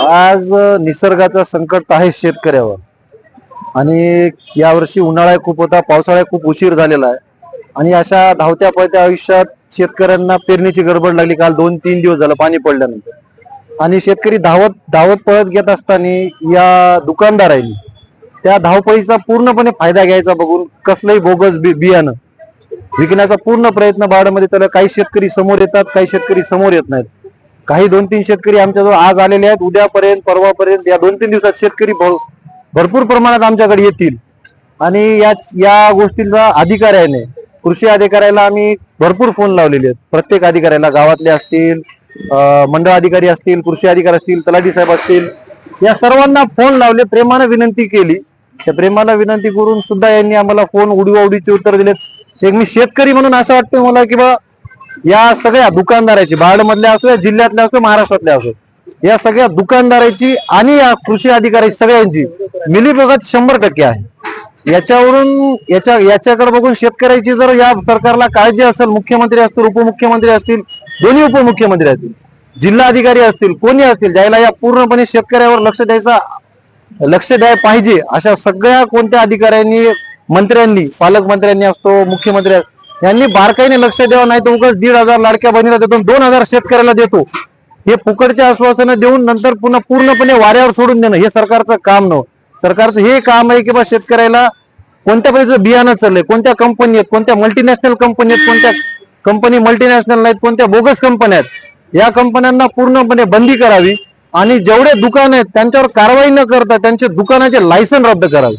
आज अ, निसर्गाचं संकट आहे शेतकऱ्यावर. आणि यावर्षी उन्हाळा खूप होता पावसाळा खूप उशीर झालेला आहे. आणि अशा धावत्या पळत्या आयुष्यात शेतकऱ्यांना पेरणीची गडबड लागली. काल दोन तीन दिवस झालं पाणी पडल्यानंतर. आणि शेतकरी धावत धावत पळत घेत असताना या दुकानदारांनी त्या धावपळीचा पूर्णपणे फायदा घ्यायचा बघून कसलंही बोगस बि- बियाणं विकण्याचा पूर्ण प्रयत्न बाळामध्ये त्याला काही शेतकरी समोर येतात काही शेतकरी समोर येत नाहीत. काही दोन तीन शेतकरी आमच्याजवळ आज आलेले आहेत. उद्यापर्यंत परवापर्यंत या दोन तीन दिवसात शेतकरी भरपूर प्रमाणात आमच्याकडे येतील. आणि या या गोष्टीला अधिकाऱ्याने कृषी अधिकाऱ्याला आम्ही भरपूर फोन लावलेले आहेत. प्रत्येक अधिकाऱ्याला गावातले असतील मंडळ अधिकारी असतील कृषी अधिकारी असतील तलाठी साहेब असतील या सर्वांना फोन लावले प्रेमानं विनंती केली. त्या प्रेमाला विनंती करून सुद्धा यांनी आम्हाला फोन उडीवाउडीचे उत्तर दिलेत. एक मी शेतकरी म्हणून असं वाटतं मला की बा या सगळ्या दुकानदाराची मधल्या असो या जिल्ह्यातल्या असो महाराष्ट्रातल्या असो या सगळ्या दुकानदाराची आणि या कृषी अधिकारी सगळ्यांची मिलीभगत शंभर टक्के आहे. याच्यावरून याच्या याच्याकडे बघून शेतकऱ्याची जर या सरकारला काळजी असेल मुख्यमंत्री असतील उपमुख्यमंत्री असतील दोन्ही उपमुख्यमंत्री असतील जिल्हा अधिकारी असतील कोणी असतील ज्याला या पूर्णपणे शेतकऱ्यावर लक्ष द्यायचा लक्ष द्यायला पाहिजे अशा सगळ्या कोणत्या अधिकाऱ्यांनी मंत्र्यांनी पालकमंत्र्यांनी असतो मुख्यमंत्री यांनी बारकाईने लक्ष द्यावं नाही तर उगाच दीड हजार लाडक्या बहिणीला देतो दोन हजार शेतकऱ्याला देतो. हे फुकटचे आश्वासनं देऊन नंतर पुन्हा पूर्णपणे वाऱ्यावर सोडून देणं हे सरकारचं काम नव्हतं. सरकारचं हे काम आहे की बा शेतकऱ्याला कोणत्या पैसे बियाणं चाललंय कोणत्या कंपनी आहेत कोणत्या मल्टीनॅशनल कंपनी आहेत कोणत्या कंपनी मल्टीनॅशनल नाहीत कोणत्या बोगस कंपन्या आहेत या कंपन्यांना पूर्णपणे बंदी करावी आणि जेवढे दुकान आहेत त्यांच्यावर कारवाई न करता त्यांचे दुकानाचे लायसन रद्द करावे.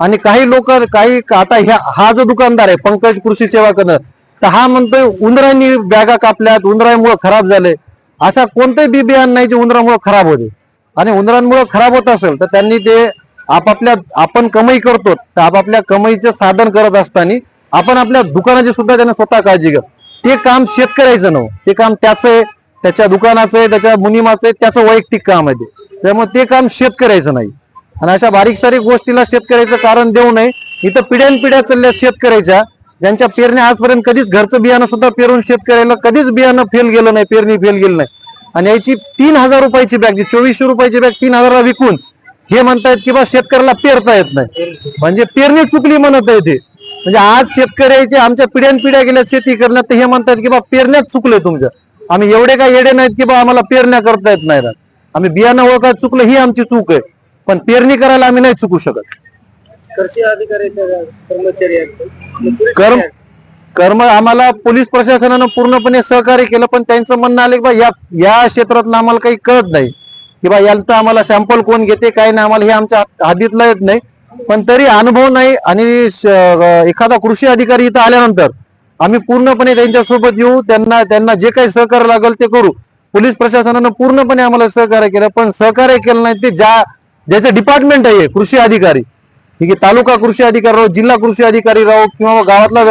आणि काही लोक काही आता ह्या हा जो दुकानदार आहे पंकज कृषी सेवा करणं तर हा म्हणतोय उंदरांनी बॅगा कापल्यात उंदरांमुळे खराब झाले. असा कोणतंही बी बियाण नाही जे उंदरामुळे खराब होते. आणि उंदरांमुळे खराब होत असेल तर त्यांनी ते आपापल्या आपण कमाई करतो तर आपापल्या कमाईचं साधन करत असताना आपण आपल्या दुकानाची सुद्धा त्यांना स्वतः काळजी घ्या. ते काम शेतकऱ्याचं नव्ह ते काम त्याचं आहे त्याच्या दुकानाचं आहे त्याच्या मुनिमाचं आहे त्याचं वैयक्तिक काम आहे ते. त्यामुळे ते काम शेतकऱ्याचं नाही. आणि अशा बारीक सारीक गोष्टीला शेतकऱ्याचं कारण देऊ नये. इथं पिढ्यानपिढ्या चालल्या शेतकऱ्याच्या ज्यांच्या पेरण्या आजपर्यंत कधीच घरचं बियाणं सुद्धा पेरून शेतकऱ्याला कधीच बियाणं फेल गेलं नाही पेरणी फेल गेलं नाही. आणि याची तीन हजार रुपयाची बॅग जी चोवीसशे रुपयाची बॅग तीन हजारला विकून हे म्हणतायत की बा शेतकऱ्याला पेरता येत नाही. म्हणजे पेरणी चुकली म्हणत आहे ते. म्हणजे आज शेतकऱ्याचे आमच्या पिढ्यान पिढ्या गेल्या शेती करण्यात हे म्हणतात की बा पेरण्यात चुकले तुमच्या आम्ही एवढे काय येडे नाहीत की बा आम्हाला पेरण्या करता येत नाही. आम्ही बियाणं ओळखाय चुकलं ही आमची चूक आहे. पण पेरणी करायला आम्ही नाही चुकू शकत. कृषी अधिकारी कर्मचारी आहेत. कर्म? कर्म आम्हाला पोलीस प्रशासनानं पूर्णपणे सहकार्य केलं पण त्यांचं म्हणणं आलं की बा या या क्षेत्रातलं आम्हाला काही कळत नाही. की बा यांचं आम्हाला सॅम्पल कोण घेते काय नाही आम्हाला हे आमच्या हद्दीतलं येत नाही. पण तरी अनुभव नाही आणि एखादा कृषी अधिकारी इथं आल्यानंतर आम्ही पूर्णपणे त्यांच्यासोबत येऊ त्यांना त्यांना जे काही सहकार्य लागेल ते करू. पोलीस प्रशासनानं पूर्णपणे आम्हाला सहकार्य केलं पण सहकार्य केलं नाही ते ज्या ज्याचं डिपार्टमेंट आहे कृषी अधिकारी. ठीक आहे तालुका कृषी अधिकारी राहो जिल्हा कृषी अधिकारी राहो किंवा गावातला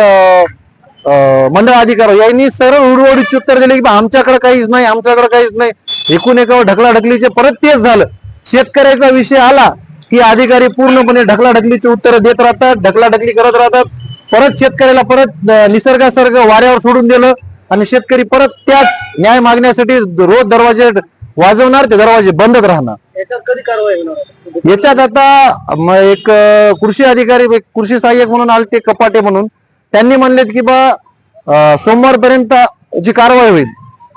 मंडळ अधिकारी यांनी सरळ उडवडीची उत्तर दिले की आमच्याकडे काहीच नाही आमच्याकडे काहीच नाही. एकूण एकावर ढकलाढकलीचे परत तेच झालं. शेतकऱ्याचा विषय आला की अधिकारी पूर्णपणे ढकलाढकलीचे उत्तर देत राहतात ढकलाढकली करत राहतात. परत शेतकऱ्याला परत निसर्गासारखं वाऱ्यावर सोडून दिलं आणि शेतकरी परत त्याच न्याय मागण्यासाठी रोज दरवाजे वाजवणार ते दरवाजे बंदच राहणार. याच्यावर कधी कारवाई होणार याच्यात आता म, एक अ, कृषी अधिकारी एक कृषी सहाय्यक म्हणून आले ते कपाटे म्हणून. त्यांनी म्हणलेत की बा अ, सोमवारपर्यंत जी कारवाई होईल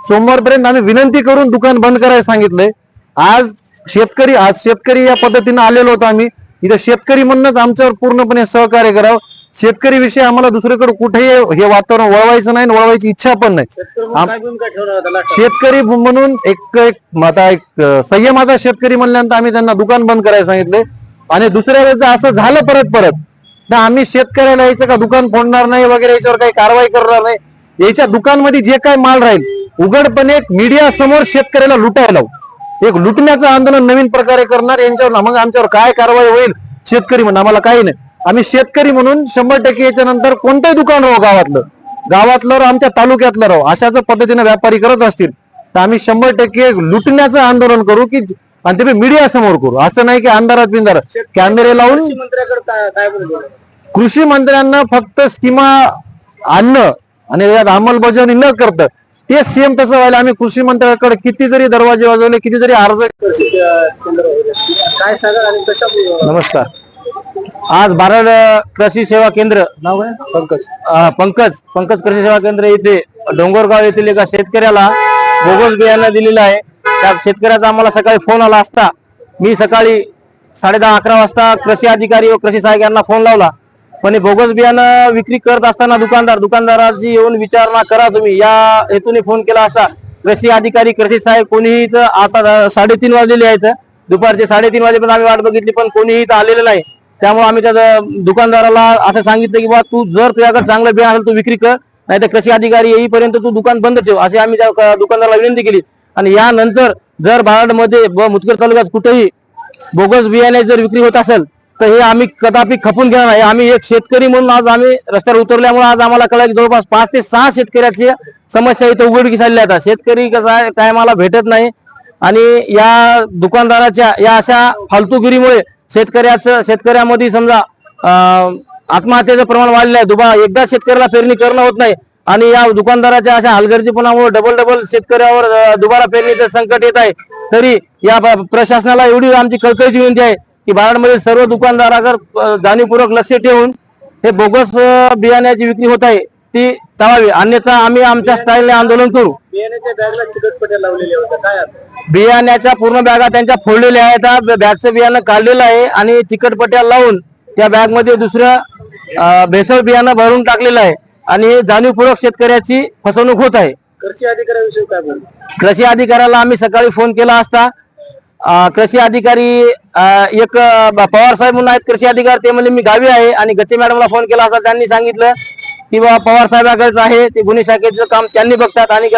सोमवारपर्यंत आम्ही विनंती करून दुकान बंद करायला सांगितलंय. आज शेतकरी आज शेतकरी या पद्धतीनं आलेलो होतो आम्ही. इथं शेतकरी म्हणूनच आमच्यावर पूर्णपणे सहकार्य करावं. शेतकरी विषयी आम्हाला दुसरीकडे कुठेही हे वातावरण वळवायचं नाही वळवायची इच्छा पण नाही. शेतकरी म्हणून एक एक आता एक संयमाचा शेतकरी म्हणल्यानंतर आम्ही त्यांना दुकान बंद करायला सांगितले. आणि दुसऱ्या वेळेस असं झालं परत परत तर आम्ही शेतकऱ्याला यायचं का दुकान फोडणार नाही वगैरे याच्यावर काही कारवाई करणार नाही. याच्या दुकानमध्ये जे काही माल राहील उघडपणे मीडिया समोर शेतकऱ्याला लुटायला एक लुटण्याचं आंदोलन नवीन प्रकारे करणार यांच्यावर मग आमच्यावर काय कारवाई होईल शेतकरी म्हणून आम्हाला काही नाही. आम्ही शेतकरी म्हणून शंभर टक्के याच्या नंतर कोणतंही दुकान राहो गावातलं. गावातलं राहो आमच्या तालुक्यातलं राहो. अशाच पद्धतीने व्यापारी करत असतील तर आम्ही शंभर टक्के लुटण्याचं आंदोलन करू की आणि ते मीडिया समोर करू. असं नाही की अंधारात बिंदारात कॅमेरे लावून कृषी मंत्र्यांना फक्त स्कीमा आणणं आणि यात अंमलबजावणी न करता ते सेम तसं व्हायला आम्ही कृषी मंत्र्याकडे किती जरी दरवाजे वाजवले किती जरी अर्ज काय कशा नमस्कार. आज बारड कृषी सेवा केंद्र. नाव पंकज. पंकज. पंकज कृषी सेवा केंद्र येथे डोंगरगाव येथील एका शेतकऱ्याला बोगस बियाणं दिलेलं आहे. त्या शेतकऱ्याचा आम्हाला सकाळी फोन आला असता. मी सकाळी साडे दहा अकरा वाजता कृषी अधिकारी व कृषी सहाय्यक यांना फोन लावला. पण हे बोगस बियाणं विक्री करत असताना दुकानदार दुकानदाराची येऊन विचारणा करा तुम्ही. या हेतूने फोन केला असता. कृषी अधिकारी कृषी सहाय्यक कोणीही इथं आता साडेतीन वाजलेले आहेत. दुपारचे साडेतीन वाजेपर्यंत आम्ही वाट बघितली पण कोणीही इथं आलेलं नाही. त्यामुळे आम्ही त्या दुकानदाराला असं सांगितलं की बा तू जर तुझ्याकडे चांगलं बियाणं असेल तू विक्री कर नाही तर कृषी अधिकारी येईपर्यंत तू दुकान बंद ठेव अशी आम्ही त्या दुकानदाराला विनंती केली. आणि यानंतर जर बाराडमध्ये व मुदखेड तालुक्यात कुठेही बोगस बियाणे जर विक्री होत असेल तर हे आम्ही कदापि खपून घेणार नाही. आम्ही एक शेतकरी म्हणून आज आम्ही रस्त्यावर उतरल्यामुळे आज आम्हाला कळलं की जवळपास पाच ते सहा शेतकऱ्याची समस्या इथं उघडकीस आलेल्या आहेत. शेतकरी कसा आहे टायमाला भेटत नाही. आणि या दुकानदाराच्या या अशा फालतूगिरीमुळे शेतकऱ्याचं शेतकऱ्यामध्ये समजा आत्महत्येचं प्रमाण वाढलं आहे. दुबा एकदा शेतकऱ्याला पेरणी करणं होत नाही आणि या दुकानदाराच्या अशा हलगर्जीपणामुळे डबल डबल शेतकऱ्यावर दुबारा पेरणीचं संकट येत आहे. तरी या प्रशासनाला एवढी आमची कळकळीची विनंती आहे की बाराडमधील सर्व दुकानदारावर जाणीवपूर्वक लक्ष ठेवून हे बोगस बियाण्याची विक्री होत आहे. ती टाळावी अन्यथा आम्ही आमच्या स्टाईलने आंदोलन करू. बियाण्याच्या बॅगला चिकटपट्या लावलेल्या होत्या. काय आता? बियाण्याच्या पूर्ण बॅगा त्यांच्या फोडलेल्या आहेत. बॅगचं बियाणं काढलेलं आहे आणि चिकटपट्या लावून त्या बॅगमध्ये दुसरं भेसळ बियाणं भरून टाकलेलं आहे. आणि हे जाणीवपूर्वक शेतकऱ्याची फसवणूक होत आहे. कृषी अधिकाऱ्याविषयी काय बोल कृषी अधिकाऱ्याला आम्ही सकाळी फोन केला असता. कृषी अधिकारी एक पवार साहेब म्हणून आहेत कृषी अधिकारी ते म्हणजे मी गावी आहे आणि गच्चे मॅडमला फोन केला असता त्यांनी सांगितलं की बा पवार साहेबाकडेच आहे ते गुन्हे शाखेचं काम त्यांनी बघतात आणि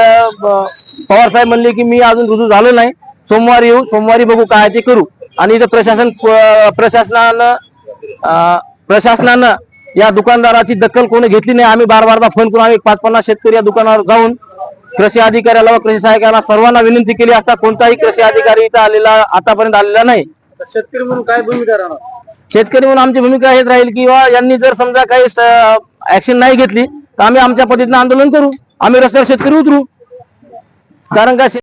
पवार साहेब म्हणले की मी अजून रुजू झालो नाही सोमवारी येऊ सोमवारी बघू काय ते करू. आणि इथं प्रशासन प्रशासनानं प्रशासनानं या दुकानदाराची दखल कोणी घेतली नाही आम्ही बार बारदा फोन करून आम्ही पाच पन्नास शेतकरी या दुकानावर जाऊन कृषी अधिकाऱ्याला व कृषी सहाय्यकांना सर्वांना विनंती केली असता कोणताही कृषी अधिकारी इथं आलेला आतापर्यंत आलेला नाही. शेतकरी म्हणून काय भूमिका राहणार? शेतकरी म्हणून आमची भूमिका हेच राहील की यांनी जर समजा काही ऍक्शन नाही घेतली तर आम्ही आमच्या पद्धतीनं आंदोलन करू. आम्ही रस्त्यावर शेतकरी उतरू. कारण का